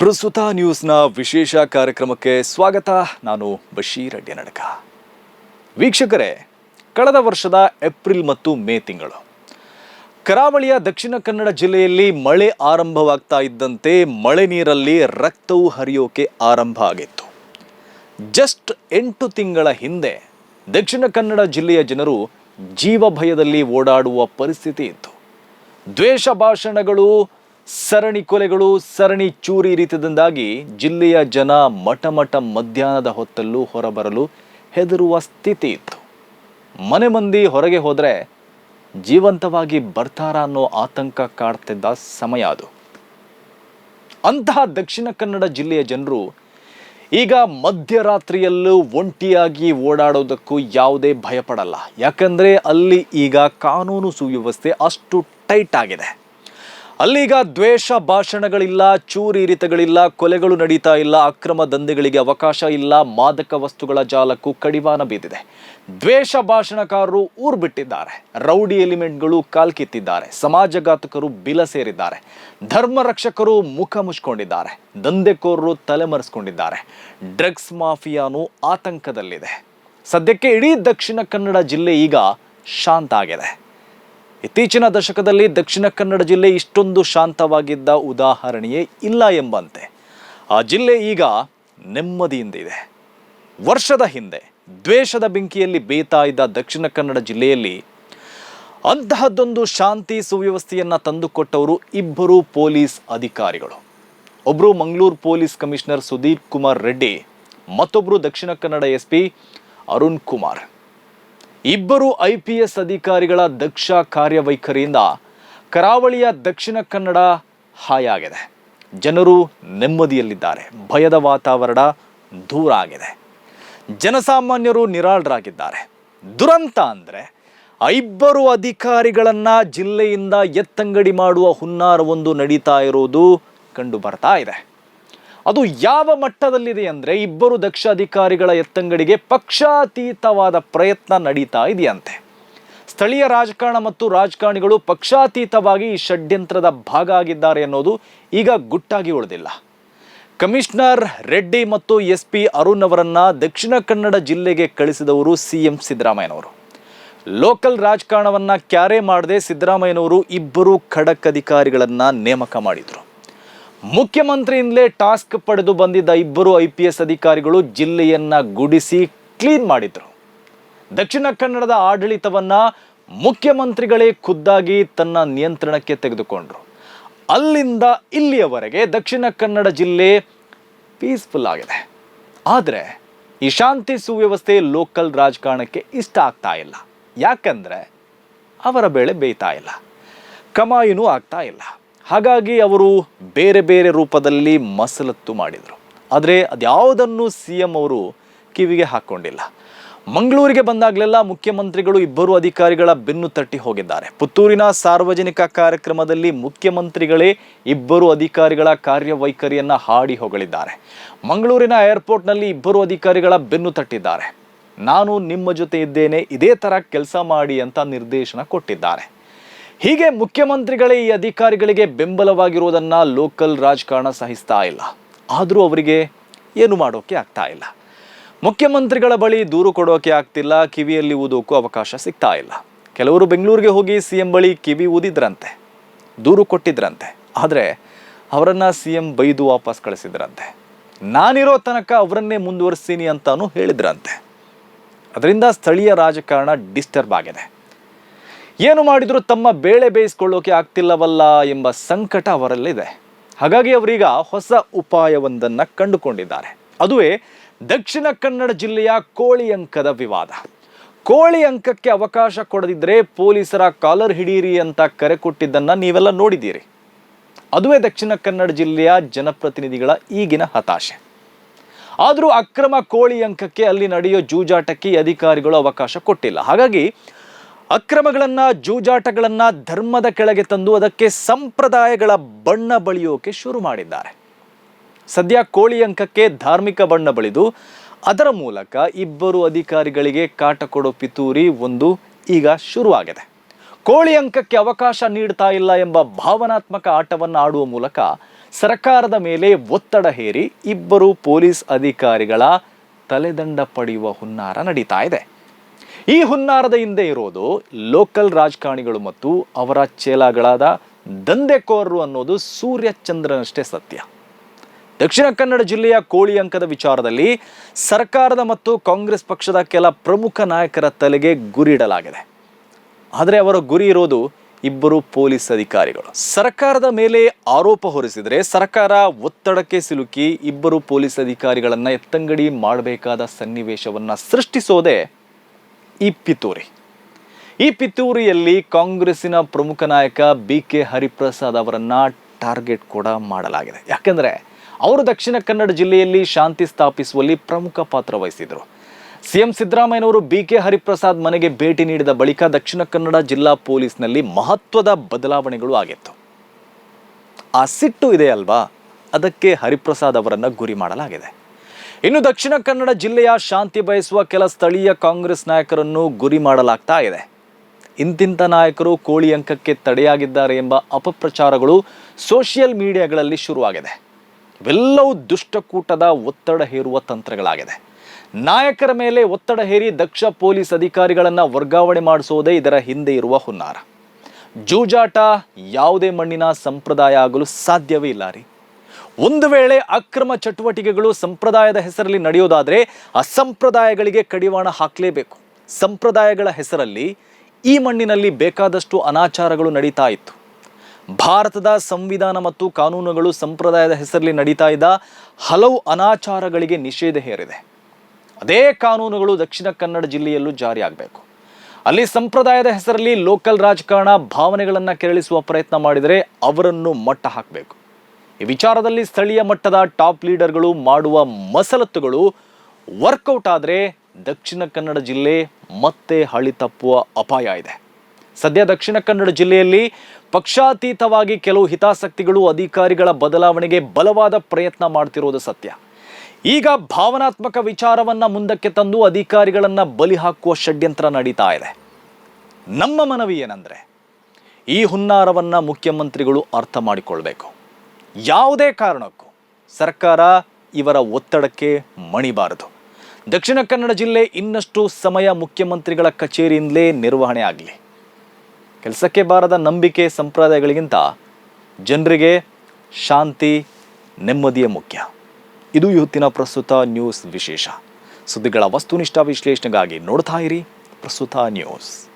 ಪ್ರಸ್ತುತ ನ್ಯೂಸ್ನ ವಿಶೇಷ ಕಾರ್ಯಕ್ರಮಕ್ಕೆ ಸ್ವಾಗತ. ನಾನು ಬಶೀರ್ ನಡಕ ವೀಕ್ಷಕರೇ, ಕಳೆದ ವರ್ಷದ ಏಪ್ರಿಲ್ ಮತ್ತು ಮೇ ತಿಂಗಳು. ಕರಾವಳಿಯ ದಕ್ಷಿಣ ಕನ್ನಡ ಜಿಲ್ಲೆಯಲ್ಲಿ ಮಳೆ ಆರಂಭವಾಗ್ತಾ ಇದ್ದಂತೆ ಮಳೆ ನೀರಲ್ಲಿ ರಕ್ತವು ಹರಿಯೋಕೆ ಆರಂಭ ಆಗಿತ್ತು. ಜಸ್ಟ್ ಎಂಟು ತಿಂಗಳ ಹಿಂದೆ ದಕ್ಷಿಣ ಕನ್ನಡ ಜಿಲ್ಲೆಯ ಜನರು ಜೀವ ಭಯದಲ್ಲಿ ಓಡಾಡುವ ಪರಿಸ್ಥಿತಿ ಇತ್ತು. ದ್ವೇಷ ಭಾಷಣಗಳು ಸರಣಿ ಕೊಲೆಗಳು ಸರಣಿ ಚೂರಿ ರೀತಿಯಿಂದಾಗಿ ಜಿಲ್ಲೆಯ ಜನ ಮಠ ಮಧ್ಯಾಹ್ನದ ಹೊತ್ತಲ್ಲೂ ಹೊರಬರಲು ಹೆದರುವ ಸ್ಥಿತಿ ಇತ್ತು. ಮನೆ ಮಂದಿ ಹೊರಗೆ ಹೋದರೆ ಜೀವಂತವಾಗಿ ಬರ್ತಾರ ಅನ್ನೋ ಆತಂಕ ಕಾಡ್ತಿದ್ದ ಸಮಯ ಅದು. ಅಂತಹ ದಕ್ಷಿಣ ಕನ್ನಡ ಜಿಲ್ಲೆಯ ಜನರು ಈಗ ಮಧ್ಯರಾತ್ರಿಯಲ್ಲೂ ಒಂಟಿಯಾಗಿ ಓಡಾಡೋದಕ್ಕೂ ಯಾವುದೇ ಭಯಪಡಲ್ಲ. ಯಾಕಂದರೆ ಅಲ್ಲಿ ಈಗ ಕಾನೂನು ಸುವ್ಯವಸ್ಥೆ ಅಷ್ಟು ಟೈಟ್ ಆಗಿದೆ. ಅಲ್ಲೀಗ ದ್ವೇಷ ಭಾಷಣಗಳಿಲ್ಲ ಚೂರಿರಿತಗಳಿಲ್ಲ ಕೊಲೆಗಳು ನಡೀತಾ ಇಲ್ಲ, ಅಕ್ರಮ ದಂಧೆಗಳಿಗೆ ಅವಕಾಶ ಇಲ್ಲ, ಮಾದಕ ವಸ್ತುಗಳ ಜಾಲಕ್ಕೂ ಕಡಿವಾಣ ಬೀದಿದೆ. ದ್ವೇಷ ಭಾಷಣಕಾರರು ಊರು ಬಿಟ್ಟಿದ್ದಾರೆ. ರೌಡಿ ಎಲಿಮೆಂಟ್ಗಳು ಕಾಲ್ಕಿತ್ತಿದ್ದಾರೆ ಸಮಾಜಘಾತಕರು ಬಿಲ ಸೇರಿದ್ದಾರೆ. ಧರ್ಮ ರಕ್ಷಕರು ಮುಖ ಮುಚ್ಕೊಂಡಿದ್ದಾರೆ. ದಂಧೆಕೋರರು ತಲೆಮರೆಸ್ಕೊಂಡಿದ್ದಾರೆ ಡ್ರಗ್ಸ್ ಮಾಫಿಯಾನು ಆತಂಕದಲ್ಲಿದೆ. ಸದ್ಯಕ್ಕೆ ಇಡೀ ದಕ್ಷಿಣ ಕನ್ನಡ ಜಿಲ್ಲೆ ಈಗ ಶಾಂತ ಆಗಿದೆ. ಇತ್ತೀಚಿನ ದಶಕದಲ್ಲಿ ದಕ್ಷಿಣ ಕನ್ನಡ ಜಿಲ್ಲೆ ಇಷ್ಟೊಂದು ಶಾಂತವಾಗಿದ್ದ ಉದಾಹರಣೆಯೇ ಇಲ್ಲ ಎಂಬಂತೆ. ಆ ಜಿಲ್ಲೆ ಈಗ ನೆಮ್ಮದಿಯಿಂದ ಇದೆ ವರ್ಷದ ಹಿಂದೆ ದ್ವೇಷದ ಬೆಂಕಿಯಲ್ಲಿ ಬೇತಾ ಇದ್ದ ದಕ್ಷಿಣ ಕನ್ನಡ ಜಿಲ್ಲೆಯಲ್ಲಿ ಅಂತಹದ್ದೊಂದು ಶಾಂತಿ ಸುವ್ಯವಸ್ಥೆಯನ್ನು ತಂದುಕೊಟ್ಟವರು ಇಬ್ಬರು ಪೊಲೀಸ್ ಅಧಿಕಾರಿಗಳು. ಒಬ್ಬರು ಮಂಗಳೂರು ಪೊಲೀಸ್ ಕಮಿಷನರ್ ಸುದೀಪ್ ಕುಮಾರ್ ರೆಡ್ಡಿ ಮತ್ತೊಬ್ಬರು ದಕ್ಷಿಣ ಕನ್ನಡ ಎಸ್ ಪಿ ಅರುಣ್ ಕುಮಾರ್. ಇಬ್ಬರು ಐ ಪಿ ಎಸ್ ಅಧಿಕಾರಿಗಳ ದಕ್ಷ ಕಾರ್ಯವೈಖರಿಯಿಂದ ಕರಾವಳಿಯ ದಕ್ಷಿಣ ಕನ್ನಡ ಹಾಯಾಗಿದೆ. ಜನರು ನೆಮ್ಮದಿಯಲ್ಲಿದ್ದಾರೆ. ಭಯದ ವಾತಾವರಣ ದೂರ ಆಗಿದೆ. ಜನಸಾಮಾನ್ಯರು ನಿರಾಳರಾಗಿದ್ದಾರೆ. ದುರಂತ ಅಂದರೆ ಇಬ್ಬರು ಅಧಿಕಾರಿಗಳನ್ನ ಜಿಲ್ಲೆಯಿಂದ ಎತ್ತಂಗಡಿ ಮಾಡುವ ಹುನ್ನಾರವೊಂದು ನಡೀತಾ ಇರೋದು ಕಂಡು ಬರ್ತಾ ಇದೆ. ಅದು ಯಾವ ಮಟ್ಟದಲ್ಲಿದೆ ಅಂದರೆ ಇಬ್ಬರು ದಕ್ಷ ಅಧಿಕಾರಿಗಳ ಎತ್ತಂಗಡಿಗೆ ಪಕ್ಷಾತೀತವಾದ ಪ್ರಯತ್ನ ನಡೀತಾ ಇದೆಯಂತೆ. ಸ್ಥಳೀಯ ರಾಜಕಾರಣ ಮತ್ತು ರಾಜಕಾರಣಿಗಳು ಪಕ್ಷಾತೀತವಾಗಿ ಈ ಷಡ್ಯಂತ್ರದ ಭಾಗ ಆಗಿದ್ದಾರೆ ಅನ್ನೋದು ಈಗ ಗುಟ್ಟಾಗಿ ಉಳಿದಿಲ್ಲ. ಕಮಿಷನರ್ ರೆಡ್ಡಿ ಮತ್ತು ಎಸ್ ಪಿ ಅರುಣ್ ಅವರನ್ನ ದಕ್ಷಿಣ ಕನ್ನಡ ಜಿಲ್ಲೆಗೆ ಕಳಿಸಿದವರು ಸಿ ಎಂ ಸಿದ್ದರಾಮಯ್ಯನವರು. ಲೋಕಲ್ ರಾಜಕಾರಣವನ್ನು ಕ್ಯಾರೆ ಮಾಡದೆ ಸಿದ್ದರಾಮಯ್ಯನವರು ಇಬ್ಬರು ಖಡಕ್ ಅಧಿಕಾರಿಗಳನ್ನು ನೇಮಕ ಮಾಡಿದರು. ಮುಖ್ಯಮಂತ್ರಿಯಿಂದಲೇ ಟಾಸ್ಕ್ ಪಡೆದು ಬಂದಿದ್ದ ಇಬ್ಬರು ಐ ಪಿ ಎಸ್ ಅಧಿಕಾರಿಗಳು ಜಿಲ್ಲೆಯನ್ನ ಗುಡಿಸಿ ಕ್ಲೀನ್ ಮಾಡಿದ್ರು. ದಕ್ಷಿಣ ಕನ್ನಡದ ಆಡಳಿತವನ್ನ ಮುಖ್ಯಮಂತ್ರಿಗಳೇ ಖುದ್ದಾಗಿ ತನ್ನ ನಿಯಂತ್ರಣಕ್ಕೆ ತೆಗೆದುಕೊಂಡ್ರು. ಅಲ್ಲಿಂದ ಇಲ್ಲಿಯವರೆಗೆ ದಕ್ಷಿಣ ಕನ್ನಡ ಜಿಲ್ಲೆ ಪೀಸ್ಫುಲ್ ಆಗಿದೆ. ಆದರೆ ಈ ಶಾಂತಿ ಸುವ್ಯವಸ್ಥೆ ಲೋಕಲ್ ರಾಜಕಾರಣಕ್ಕೆ ಇಷ್ಟ ಆಗ್ತಾ ಇಲ್ಲ. ಯಾಕಂದ್ರೆ ಅವರ ಬೆಳೆ ಬೇಯ್ತಾ ಇಲ್ಲ. ಕಮಾಯಿನೂ ಆಗ್ತಾ ಇಲ್ಲ. ಹಾಗಾಗಿ ಅವರು ಬೇರೆ ಬೇರೆ ರೂಪದಲ್ಲಿ ಮಸಲತ್ತು ಮಾಡಿದರು. ಆದರೆ ಅದ್ಯಾವುದನ್ನು ಸಿ ಎಂ ಅವರು ಕಿವಿಗೆ ಹಾಕ್ಕೊಂಡಿಲ್ಲ ಮಂಗಳೂರಿಗೆ ಬಂದಾಗಲೆಲ್ಲ ಮುಖ್ಯಮಂತ್ರಿಗಳು ಇಬ್ಬರು ಅಧಿಕಾರಿಗಳ ಬೆನ್ನು ತಟ್ಟಿ ಹೋಗಿದ್ದಾರೆ. ಪುತ್ತೂರಿನ ಸಾರ್ವಜನಿಕ ಕಾರ್ಯಕ್ರಮದಲ್ಲಿ ಮುಖ್ಯಮಂತ್ರಿಗಳೇ ಇಬ್ಬರು ಅಧಿಕಾರಿಗಳ ಕಾರ್ಯವೈಖರಿಯನ್ನು ಹಾಡಿ ಹೊಗಳಿದ್ದಾರೆ. ಮಂಗಳೂರಿನ ಏರ್ಪೋರ್ಟ್ನಲ್ಲಿ ಇಬ್ಬರು ಅಧಿಕಾರಿಗಳ ಬೆನ್ನು ತಟ್ಟಿದ್ದಾರೆ. ನಾನು ನಿಮ್ಮ ಜೊತೆ ಇದ್ದೇನೆ, ಇದೇ ಥರ ಕೆಲಸ ಮಾಡಿ ಅಂತ ನಿರ್ದೇಶನ ಕೊಟ್ಟಿದ್ದಾರೆ. ಹೀಗೆ ಮುಖ್ಯಮಂತ್ರಿಗಳೇ ಈ ಅಧಿಕಾರಿಗಳಿಗೆ ಬೆಂಬಲವಾಗಿರುವುದನ್ನು ಲೋಕಲ್ ರಾಜಕಾರಣ ಸಹಿಸ್ತಾ ಇಲ್ಲ. ಆದರೂ ಅವರಿಗೆ ಏನು ಮಾಡೋಕ್ಕೆ ಆಗ್ತಾ ಇಲ್ಲ. ಮುಖ್ಯಮಂತ್ರಿಗಳ ಬಳಿ ದೂರು ಕೊಡೋಕೆ ಆಗ್ತಿಲ್ಲ, ಕಿವಿಯಲ್ಲಿ ಊದೋಕ್ಕೂ ಅವಕಾಶ ಸಿಗ್ತಾ ಇಲ್ಲ. ಕೆಲವರು ಬೆಂಗಳೂರಿಗೆ ಹೋಗಿ ಸಿ ಎಂ ಬಳಿ ಕಿವಿ ಊದಿದ್ರಂತೆ, ದೂರು ಕೊಟ್ಟಿದ್ರಂತೆ, ಆದರೆ ಅವರನ್ನು ಸಿ ಎಂ ಬೈದು ವಾಪಸ್ ಕಳಿಸಿದ್ರಂತೆ. ನಾನಿರೋ ತನಕ ಅವರನ್ನೇ ಮುಂದುವರಿಸ್ತೀನಿ ಅಂತಾನು ಹೇಳಿದ್ರಂತೆ. ಅದರಿಂದ ಸ್ಥಳೀಯ ರಾಜಕಾರಣ ಡಿಸ್ಟರ್ಬ್ ಆಗಿದೆ. ಏನು ಮಾಡಿದರೂ ತಮ್ಮ ಬೇಳೆ ಬೇಯಿಸ್ಕೊಳ್ಳೋಕೆ ಆಗ್ತಿಲ್ಲವಲ್ಲ ಎಂಬ ಸಂಕಟ ಅವರಲ್ಲಿದೆ. ಹಾಗಾಗಿ ಅವರೀಗ ಹೊಸ ಉಪಾಯವೊಂದನ್ನು ಕಂಡುಕೊಂಡಿದ್ದಾರೆ. ಅದುವೇ ದಕ್ಷಿಣ ಕನ್ನಡ ಜಿಲ್ಲೆಯ ಕೋಳಿ ಅಂಕದ ವಿವಾದ. ಕೋಳಿ ಅಂಕಕ್ಕೆ ಅವಕಾಶ ಕೊಡದಿದ್ರೆ ಪೊಲೀಸರ ಕಾಲರ್ ಹಿಡೀರಿ ಅಂತ ಕರೆ ಕೊಟ್ಟಿದ್ದನ್ನು ನೀವೆಲ್ಲ ನೋಡಿದ್ದೀರಿ. ಅದುವೇ ದಕ್ಷಿಣ ಕನ್ನಡ ಜಿಲ್ಲೆಯ ಜನಪ್ರತಿನಿಧಿಗಳ ಈಗಿನ ಹತಾಶೆ. ಆದರೂ ಅಕ್ರಮ ಕೋಳಿ ಅಂಕಕ್ಕೆ ಅಲ್ಲಿ ನಡೆಯೋ ಜೂಜಾಟಕ್ಕೆ ಅಧಿಕಾರಿಗಳು ಅವಕಾಶ ಕೊಟ್ಟಿಲ್ಲ. ಹಾಗಾಗಿ ಅಕ್ರಮಗಳನ್ನ, ಜೂಜಾಟಗಳನ್ನು ಧರ್ಮದ ಕೆಳಗೆ ತಂದು ಅದಕ್ಕೆ ಸಂಪ್ರದಾಯಗಳ ಬಣ್ಣ ಬಳಿಯೋಕೆ ಶುರು ಮಾಡಿದ್ದಾರೆ. ಸದ್ಯ ಕೋಳಿ ಅಂಕಕ್ಕೆ ಧಾರ್ಮಿಕ ಬಣ್ಣ ಬಳಿದು, ಅದರ ಮೂಲಕ ಇಬ್ಬರು ಅಧಿಕಾರಿಗಳಿಗೆ ಕಾಟ ಕೊಡೋ ಪಿತೂರಿ ಒಂದು ಈಗ ಶುರುವಾಗಿದೆ. ಕೋಳಿ ಅಂಕಕ್ಕೆ ಅವಕಾಶ ನೀಡ್ತಾ ಇಲ್ಲ ಎಂಬ ಭಾವನಾತ್ಮಕ ಆಟವನ್ನು ಆಡುವ ಮೂಲಕ ಸರ್ಕಾರದ ಮೇಲೆ ಒತ್ತಡ ಹೇರಿ ಇಬ್ಬರು ಪೊಲೀಸ್ ಅಧಿಕಾರಿಗಳ ತಲೆದಂಡ ಪಡೆಯುವ ಹುನ್ನಾರ ನಡೀತಾ ಇದೆ. ಈ ಹುನ್ನಾರದ ಹಿಂದೆ ಇರೋದು ಲೋಕಲ್ ರಾಜಕಾರಣಿಗಳು ಮತ್ತು ಅವರ ಚೇಲಾಗಳಾದ ದಂಧೆಕೋರರು ಅನ್ನೋದು ಸೂರ್ಯಚಂದ್ರನಷ್ಟೇ ಸತ್ಯ. ದಕ್ಷಿಣ ಕನ್ನಡ ಜಿಲ್ಲೆಯ ಕೋಳಿ ಅಂಕದ ವಿಚಾರದಲ್ಲಿ ಸರ್ಕಾರದ ಮತ್ತು ಕಾಂಗ್ರೆಸ್ ಪಕ್ಷದ ಕೆಲ ಪ್ರಮುಖ ನಾಯಕರ ತಲೆಗೆ ಗುರಿ ಇಡಲಾಗಿದೆ. ಆದರೆ ಅವರ ಗುರಿ ಇರೋದು ಇಬ್ಬರು ಪೊಲೀಸ್ ಅಧಿಕಾರಿಗಳು. ಸರ್ಕಾರದ ಮೇಲೆ ಆರೋಪ ಹೊರಿಸಿದರೆ ಸರ್ಕಾರ ಒತ್ತಡಕ್ಕೆ ಸಿಲುಕಿ ಇಬ್ಬರು ಪೊಲೀಸ್ ಅಧಿಕಾರಿಗಳನ್ನು ಎತ್ತಂಗಡಿ ಮಾಡಬೇಕಾದ ಸನ್ನಿವೇಶವನ್ನು ಸೃಷ್ಟಿಸೋದೇ ಈ ಪಿತೂರಿ. ಈ ಪಿತೂರಿಯಲ್ಲಿ ಕಾಂಗ್ರೆಸ್ಸಿನ ಪ್ರಮುಖ ನಾಯಕ ಬಿ ಕೆ ಹರಿಪ್ರಸಾದ್ ಅವರನ್ನು ಟಾರ್ಗೆಟ್ ಕೂಡ ಮಾಡಲಾಗಿದೆ. ಯಾಕೆಂದರೆ ಅವರು ದಕ್ಷಿಣ ಕನ್ನಡ ಜಿಲ್ಲೆಯಲ್ಲಿ ಶಾಂತಿ ಸ್ಥಾಪಿಸುವಲ್ಲಿ ಪ್ರಮುಖ ಪಾತ್ರ ವಹಿಸಿದರು. ಸಿಎಂ ಸಿದ್ದರಾಮಯ್ಯನವರು ಬಿ ಕೆ ಹರಿಪ್ರಸಾದ್ ಮನೆಗೆ ಭೇಟಿ ನೀಡಿದ ಬಳಿಕ ದಕ್ಷಿಣ ಕನ್ನಡ ಜಿಲ್ಲಾ ಪೊಲೀಸ್ನಲ್ಲಿ ಮಹತ್ವದ ಬದಲಾವಣೆಗಳು ಆಗಿತ್ತು. ಆ ಸಿಟ್ಟು ಇದೆ ಅಲ್ವಾ ಅದಕ್ಕೆ ಹರಿಪ್ರಸಾದ್ ಅವರನ್ನು ಗುರಿ ಮಾಡಲಾಗಿದೆ. ಇನ್ನು ದಕ್ಷಿಣ ಕನ್ನಡ ಜಿಲ್ಲೆಯ ಶಾಂತಿ ಬಯಸುವ ಕೆಲ ಸ್ಥಳೀಯ ಕಾಂಗ್ರೆಸ್ ನಾಯಕರನ್ನು ಗುರಿ ಮಾಡಲಾಗ್ತಾ ಇದೆ. ಇಂತಿಂಥ ನಾಯಕರು ಕೋಳಿ ಅಂಕಕ್ಕೆ ತಡೆಯಾಗಿದ್ದಾರೆ ಎಂಬ ಅಪಪ್ರಚಾರಗಳು ಸೋಷಿಯಲ್ ಮೀಡಿಯಾಗಳಲ್ಲಿ ಶುರುವಾಗಿದೆ. ಇವೆಲ್ಲವೂ ದುಷ್ಟಕೂಟದ ಒತ್ತಡ ಹೇರುವ ತಂತ್ರಗಳಾಗಿದೆ. ನಾಯಕರ ಮೇಲೆ ಒತ್ತಡ ಹೇರಿ ದಕ್ಷ ಪೊಲೀಸ್ ಅಧಿಕಾರಿಗಳನ್ನು ವರ್ಗಾವಣೆ ಮಾಡಿಸುವುದೇ ಇದರ ಹಿಂದೆ ಇರುವ ಹುನ್ನಾರ. ಜೂಜಾಟ ಯಾವುದೇ ಮಣ್ಣಿನ ಸಂಪ್ರದಾಯ ಆಗಲು ಸಾಧ್ಯವೇ ಇಲ್ಲ ರೀ. ಒಂದು ವೇಳೆ ಅಕ್ರಮ ಚಟುವಟಿಕೆಗಳು ಸಂಪ್ರದಾಯದ ಹೆಸರಲ್ಲಿ ನಡೆಯೋದಾದರೆ ಅಸಂಪ್ರದಾಯಗಳಿಗೆ ಕಡಿವಾಣ ಹಾಕಲೇಬೇಕು. ಸಂಪ್ರದಾಯಗಳ ಹೆಸರಲ್ಲಿ ಈ ಮಣ್ಣಿನಲ್ಲಿ ಬೇಕಾದಷ್ಟು ಅನಾಚಾರಗಳು ನಡೀತಾ ಇತ್ತು. ಭಾರತದ ಸಂವಿಧಾನ ಮತ್ತು ಕಾನೂನುಗಳು ಸಂಪ್ರದಾಯದ ಹೆಸರಲ್ಲಿ ನಡೀತಾ ಇದ್ದ ಹಲವು ಅನಾಚಾರಗಳಿಗೆ ನಿಷೇಧ ಹೇರಿದೆ. ಅದೇ ಕಾನೂನುಗಳು ದಕ್ಷಿಣ ಕನ್ನಡ ಜಿಲ್ಲೆಯಲ್ಲೂ ಜಾರಿಯಾಗಬೇಕು ಅಲ್ಲಿ ಸಂಪ್ರದಾಯದ ಹೆಸರಲ್ಲಿ ಲೋಕಲ್ ರಾಜಕಾರಣ ಭಾವನೆಗಳನ್ನು ಕೆರಳಿಸುವ ಪ್ರಯತ್ನ ಮಾಡಿದರೆ ಅವರನ್ನು ಮಟ್ಟ ಹಾಕಬೇಕು. ಈ ವಿಚಾರದಲ್ಲಿ ಸ್ಥಳೀಯ ಮಟ್ಟದ ಟಾಪ್ ಲೀಡರ್ಗಳು ಮಾಡುವ ಮಸಲತ್ತುಗಳು ವರ್ಕೌಟ್ ಆದರೆ ದಕ್ಷಿಣ ಕನ್ನಡ ಜಿಲ್ಲೆ ಮತ್ತೆ ಹಳಿ ತಪ್ಪುವ ಅಪಾಯ ಇದೆ. ಸದ್ಯ ದಕ್ಷಿಣ ಕನ್ನಡ ಜಿಲ್ಲೆಯಲ್ಲಿ ಪಕ್ಷಾತೀತವಾಗಿ ಕೆಲವು ಹಿತಾಸಕ್ತಿಗಳು ಅಧಿಕಾರಿಗಳ ಬದಲಾವಣೆಗೆ ಬಲವಾದ ಪ್ರಯತ್ನ ಮಾಡ್ತಿರೋದು ಸತ್ಯ. ಈಗ ಭಾವನಾತ್ಮಕ ವಿಚಾರವನ್ನ ಮುಂದಕ್ಕೆ ತಂದು ಅಧಿಕಾರಿಗಳನ್ನ ಬಲಿ ಹಾಕುವ ಷಡ್ಯಂತ್ರ ನಡೀತಾ ಇದೆ. ನಮ್ಮ ಮನವಿ ಏನಂದ್ರೆ ಈ ಹುನ್ನಾರವನ್ನ ಮುಖ್ಯಮಂತ್ರಿಗಳು ಅರ್ಥ ಮಾಡಿಕೊಳ್ಬೇಕು. ಯಾವುದೇ ಕಾರಣಕ್ಕೂ ಸರ್ಕಾರ ಇವರ ಒತ್ತಡಕ್ಕೆ ಮಣಿಬಾರದು. ದಕ್ಷಿಣ ಕನ್ನಡ ಜಿಲ್ಲೆ ಇನ್ನಷ್ಟು ಸಮಯ ಮುಖ್ಯಮಂತ್ರಿಗಳ ಕಚೇರಿಯಿಂದಲೇ ನಿರ್ವಹಣೆ ಆಗಲಿ. ಕೆಲಸಕ್ಕೆ ಬಾರದ ನಂಬಿಕೆ ಸಂಪ್ರದಾಯಗಳಿಗಿಂತ ಜನರಿಗೆ ಶಾಂತಿ, ನೆಮ್ಮದಿಯೇ ಮುಖ್ಯ. ಇದು ಇವತ್ತಿನ ಪ್ರಸ್ತುತ ನ್ಯೂಸ್ ವಿಶೇಷ. ಸುದ್ದಿಗಳ ವಸ್ತುನಿಷ್ಠ ವಿಶ್ಲೇಷಣೆಗಾಗಿ ನೋಡ್ತಾ ಇರಿ ಪ್ರಸ್ತುತ ನ್ಯೂಸ್.